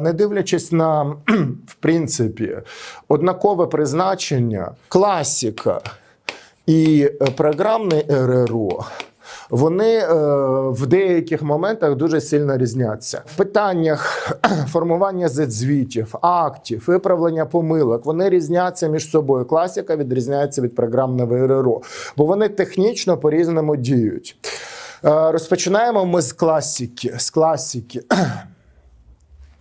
Не дивлячись на, в принципі, однакове призначення, класіка і е, програмне РРО. Вони е, в деяких моментах дуже сильно різняться. В питаннях формування звітів, актів, виправлення помилок вони різняться між собою. Класика відрізняється від програмного РРО, бо вони технічно по-різному діють. Е, розпочинаємо ми з класики. З класики.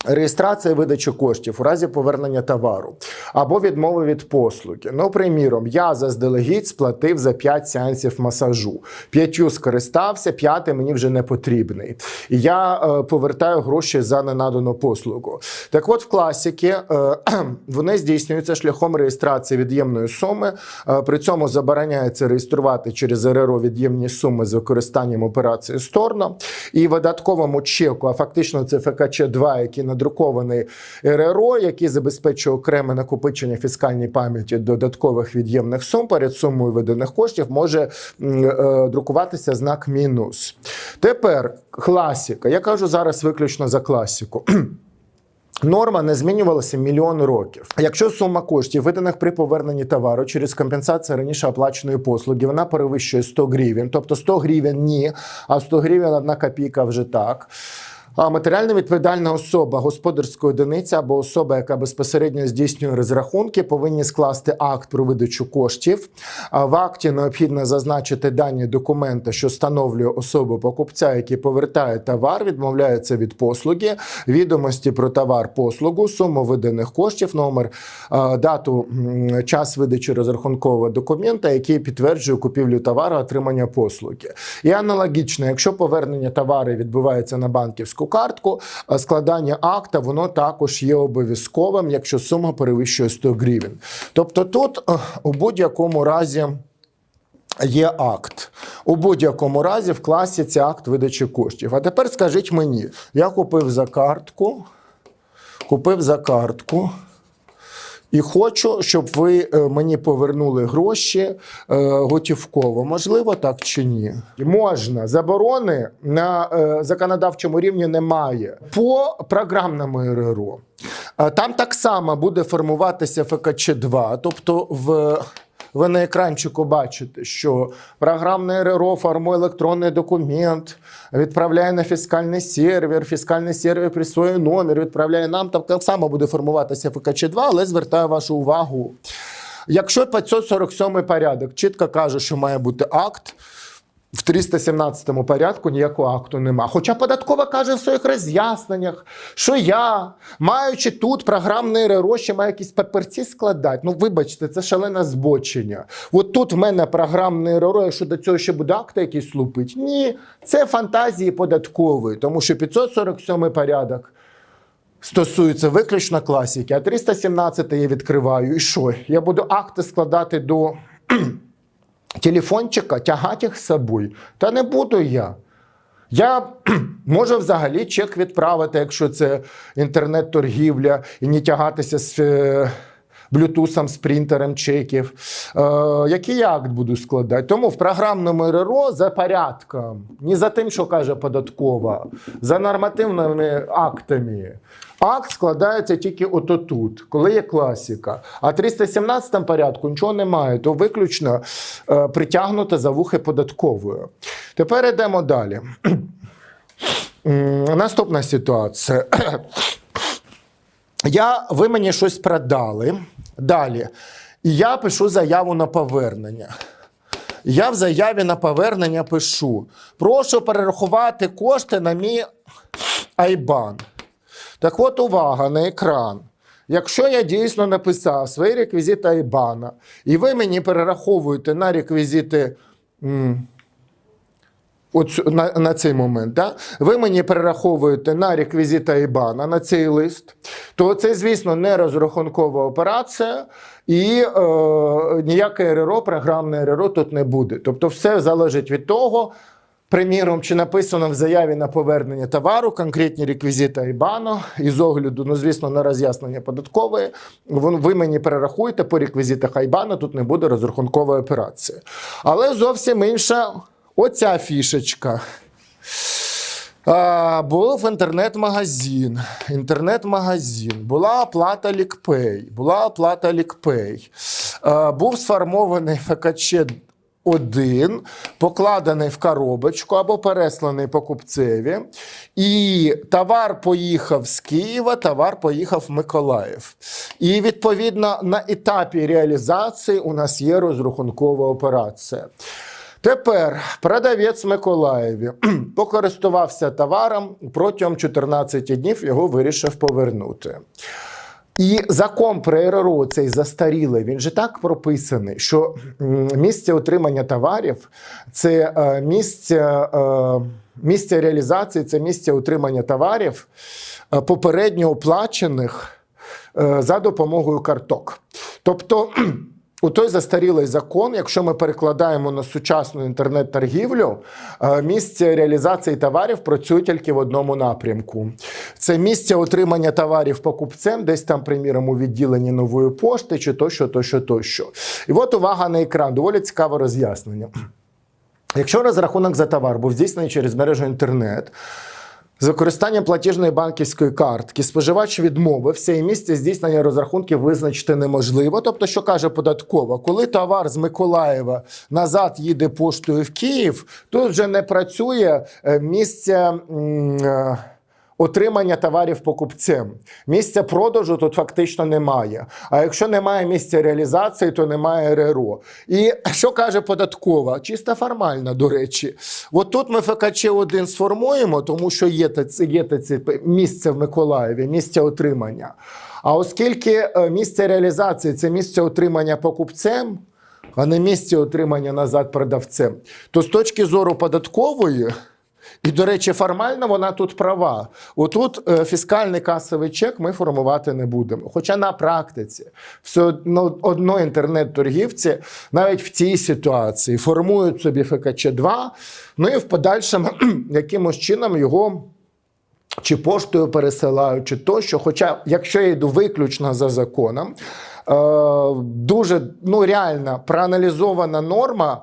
Реєстрація видачі коштів у разі повернення товару або відмови від послуги. Ну, приміром, я заздалегідь сплатив за 5 сеансів масажу. П'ятью скористався, п'ятий мені вже не потрібний. Я е, повертаю гроші за ненадану послугу. Так от, в класіки е, вони здійснюються шляхом реєстрації від'ємної суми. Е, при цьому забороняється реєструвати через РРО від'ємні суми з використанням операції сторно. І видатковому чеку, а фактично це ФКЧ 2 який надрукований РРО, який забезпечує окреме накопичення фіскальній пам'яті додаткових від'ємних сум перед сумою виданих коштів, може е, друкуватися знак мінус. Тепер класіка. Я кажу зараз виключно за класіку. Норма не змінювалася мільйон років. Якщо сума коштів, виданих при поверненні товару через компенсацію раніше оплаченої послуги, вона перевищує 100 гривень, тобто 100 гривень ні, а 100 гривень одна копійка вже так. А матеріально відповідальна особа господарської одиниці або особа, яка безпосередньо здійснює розрахунки, повинні скласти акт про видачу коштів. В акті необхідно зазначити дані документи, що встановлює особу покупця, який повертає товар, відмовляється від послуги, відомості про товар, послугу, суму виданих коштів, номер, дату, час видачі розрахункового документа, який підтверджує купівлю товару, отримання послуги. І аналогічно, якщо повернення товару відбувається на банківську картку, складання акта воно також є обов'язковим, якщо сума перевищує 100 гривень. Тобто тут е, у будь-якому разі. Є акт. У будь-якому разі в класі це акт видачі коштів. А тепер скажіть мені, я купив за картку, купив за картку. І хочу, щоб ви е, мені повернули гроші е, готівково. Можливо, так чи ні? Можна. Заборони на е, законодавчому рівні немає. По програмному РРО. Там так само буде формуватися ФКЧ-2, тобто в. Ви на екранчику бачите, що програмне РРО формує електронний документ, відправляє на фіскальний сервер, фіскальний сервер присвоює номер, відправляє нам. Там так само буде формуватися ФКЧ-2, але звертаю вашу увагу. Якщо 547 порядок чітко каже, що має бути акт, в 317 порядку ніякого акту нема. Хоча податкова каже в своїх роз'ясненнях, що я, маючи тут програмне РРО, ще маю якісь паперці складати. Ну, вибачте, це шалене збочення. От тут в мене програмне РРО, якщо до цього ще буде акти якісь лупить. Ні, це фантазії податкової, тому що 547 порядок. Стосується виключно класики, а 317 я відкриваю. І що? Я буду акти складати до телефончика, тягати з собою. Та не буду я. Я можу взагалі чек відправити, якщо це інтернет-торгівля, і не тягатися з е, блютусом, з принтером чеків. Е, який акт буду складати? Тому в програмному РРО за порядком, не за тим, що каже податкова, за нормативними актами. Акт складається тільки ото тут, коли є класіка. А 317 порядку нічого немає, то виключно е, притягнуто за вухи податковою. Тепер йдемо далі. Наступна ситуація. Я, ви мені щось продали. Далі. Я пишу заяву на повернення. Я в заяві на повернення пишу: прошу перерахувати кошти на мій Айбан. Так от увага на екран. Якщо я дійсно написав свої реквізити Айбана, і ви мені перераховуєте на реквізити. От на, на цей момент, да? ви мені перераховуєте на реквізита Ібана на цей лист, то це, звісно, не розрахункова операція, і е, ніяке РРО, програмне РРО тут не буде. Тобто, все залежить від того, приміром, чи написано в заяві на повернення товару конкретні реквізити Ібану, і з огляду, ну, звісно, на роз'яснення податкової, ви мені перерахуєте по реквізитах Айбана, тут не буде розрахункової операції. Але зовсім інша. Оця фішечка. А, був інтернет-магазин. Інтернет-магазин. Була оплата лікпей. Була оплата лікпей. А, був сформований ФКЧ. Один покладений в коробочку або пересланий покупцеві, і товар поїхав з Києва, товар поїхав в Миколаїв. І відповідно на етапі реалізації у нас є розрахункова операція. Тепер продавець Миколаєві покористувався товаром протягом 14 днів його вирішив повернути. І закон про РРО цей застарілий, він же так прописаний, що місце отримання товарів це е, місце, е, місце реалізації, це місце отримання товарів е, попередньо оплачених за допомогою карток. Тобто. У той застарілий закон, якщо ми перекладаємо на сучасну інтернет-торгівлю, е, місце реалізації товарів працює тільки в одному напрямку. Це місце отримання товарів покупцем, десь там, приміром, у відділенні нової пошти, чи тощо, тощо, тощо. І от увага на екран, доволі цікаве роз'яснення. Якщо розрахунок за товар був здійснений через мережу інтернет, з використанням платіжної банківської картки споживач відмовився і місце здійснення розрахунків визначити неможливо. Тобто, що каже податкова, коли товар з Миколаєва назад їде поштою в Київ, тут вже не працює е, місце. Отримання товарів покупцем. Місця продажу тут фактично немає. А якщо немає місця реалізації, то немає РРО. І що каже податкова? Чисто формально, до речі. От тут ми ФКЧ 1 сформуємо, тому що є є це місце в Миколаєві, місце отримання. А оскільки е, місце реалізації це місце отримання покупцем, а не місце отримання назад продавцем, то з точки зору податкової. І, до речі, формально вона тут права. Отут е, фіскальний касовий чек ми формувати не будемо. Хоча на практиці все одно, одно інтернет-торгівці навіть в цій ситуації формують собі ФКЧ-2, ну і в подальшому якимось чином його. Чи поштою пересилають, чи тощо. Хоча, якщо я йду виключно за законом, е, дуже ну, реально проаналізована норма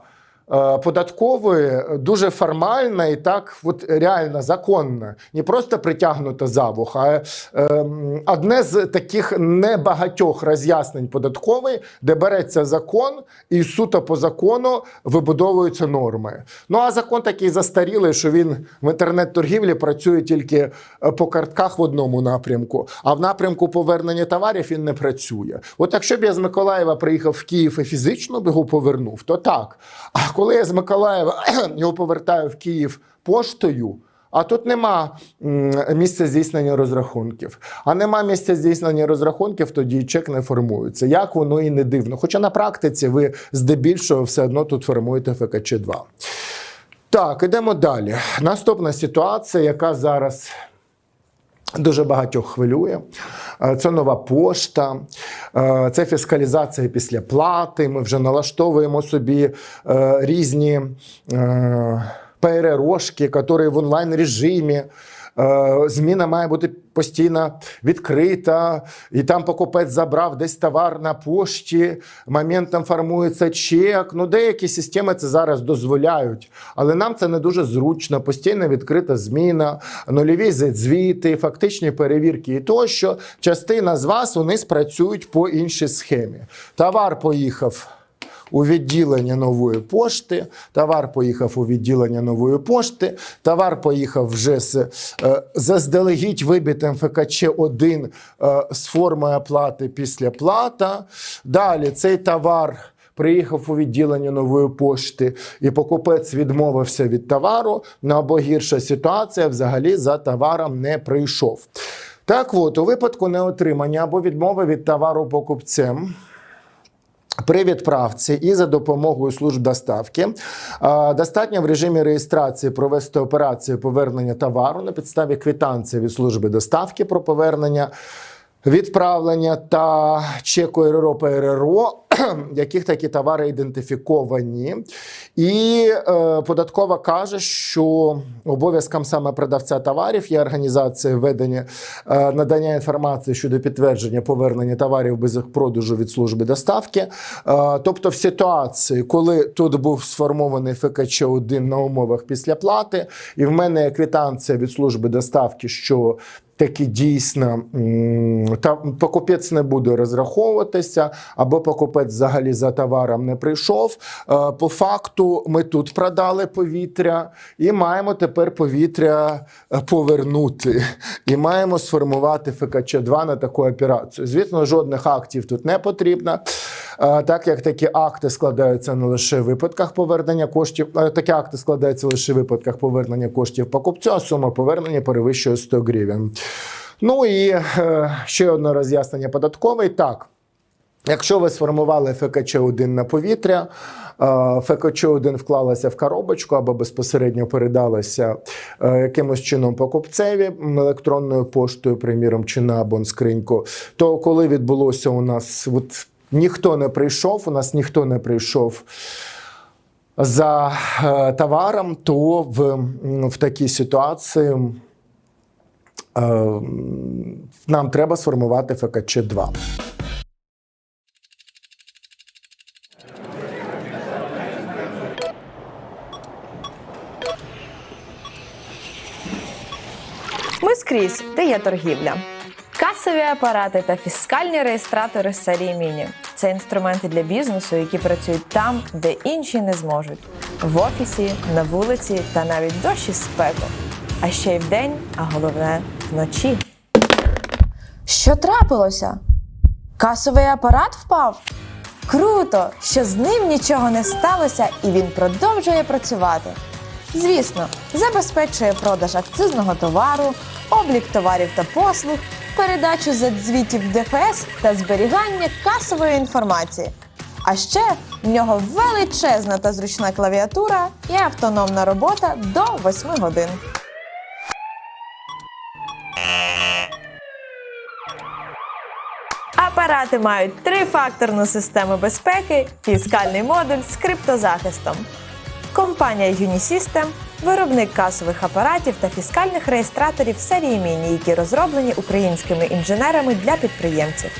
податкової, дуже формальна і так от реально законна. Не просто притягнута за вуха, а е, одне з таких небагатьох роз'яснень податкової, де береться закон і суто по закону вибудовуються норми. Ну а закон такий застарілий, що він в інтернет-торгівлі працює тільки е, по картках в одному напрямку, а в напрямку повернення товарів він не працює. От якщо б я з Миколаєва приїхав в Київ і фізично б його повернув, то так. А коли я з Миколаєва його повертаю в Київ поштою. А тут нема місця здійснення розрахунків. А нема місця здійснення розрахунків, тоді чек не формується. Як воно і не дивно. Хоча на практиці ви здебільшого все одно тут формуєте ФКЧ-2. Так, ідемо далі. Наступна ситуація, яка зараз дуже багатьох хвилює. Е, Це нова пошта, е, це фіскалізація після плати. Ми вже налаштовуємо собі е, різні перерожки, які в онлайн режимі. Е, Зміна має бути постійно відкрита, і там покупець забрав десь товар на пошті, моментом формується чек. Ну, деякі системи це зараз дозволяють, але нам це не дуже зручно. Постійно відкрита зміна, нульові звіти, фактичні перевірки і тощо. Частина з вас вони спрацюють по іншій схемі. Товар поїхав у відділення нової пошти. Товар поїхав у відділення нової пошти. Товар поїхав вже з е, заздалегідь вибитим ФКЧ-1 е, з формою оплати після плата. Далі цей товар. Приїхав у відділення нової пошти, і покупець відмовився від товару. Ну або гірша ситуація взагалі за товаром не прийшов. Так от, у випадку неотримання або відмови від товару покупцем. При відправці і за допомогою служб доставки достатньо в режимі реєстрації провести операцію повернення товару на підставі квитанції від служби доставки про повернення. Відправлення та чеку РРО ПРРО, яких такі товари ідентифіковані. І е, податкова каже, що обов'язком саме продавця товарів є організація ведення е, надання інформації щодо підтвердження повернення товарів без їх продажу від служби доставки. Е, тобто, в ситуації, коли тут був сформований ФКЧ 1 на умовах після плати, і в мене є квитанція від служби доставки, що таки дійсно м, та покупець не буде розраховуватися, або покупець взагалі за товаром не прийшов. Е, По факту ми тут продали повітря і маємо тепер повітря е, повернути. І маємо сформувати ФКЧ-2 на таку операцію. Звісно, жодних актів тут не потрібно. Е, Так як такі акти складаються не лише в випадках повернення коштів, такі акти складаються лише в випадках повернення коштів покупцю, а сума повернення перевищує 100 гривень. Ну і е, ще одне роз'яснення податковий. Так, Якщо ви сформували ФКЧ-1 на повітря, е, ФКЧ-1 вклалася в коробочку або безпосередньо передалася е, якимось чином покупцеві електронною поштою, приміром, чи на абонскриньку, то коли відбулося у нас, от ніхто не прийшов, у нас ніхто не прийшов. За товаром, то в, в такій ситуації нам треба сформувати ФКЧ-2. Ми скрізь, де є торгівля. Касові апарати та фіскальні реєстратори серії Міні це інструменти для бізнесу, які працюють там, де інші не зможуть: в офісі, на вулиці та навіть дощ і спеку. А ще й вдень, а головне вночі. Що трапилося? Касовий апарат впав? Круто, що з ним нічого не сталося і він продовжує працювати. Звісно, забезпечує продаж акцизного товару, облік товарів та послуг, передачу задзвітів ДФС та зберігання касової інформації. А ще в нього величезна та зручна клавіатура і автономна робота до 8 годин. Апарати мають трифакторну систему безпеки, фіскальний модуль з криптозахистом. Компанія Unisystem – виробник касових апаратів та фіскальних реєстраторів серії Міні, які розроблені українськими інженерами для підприємців.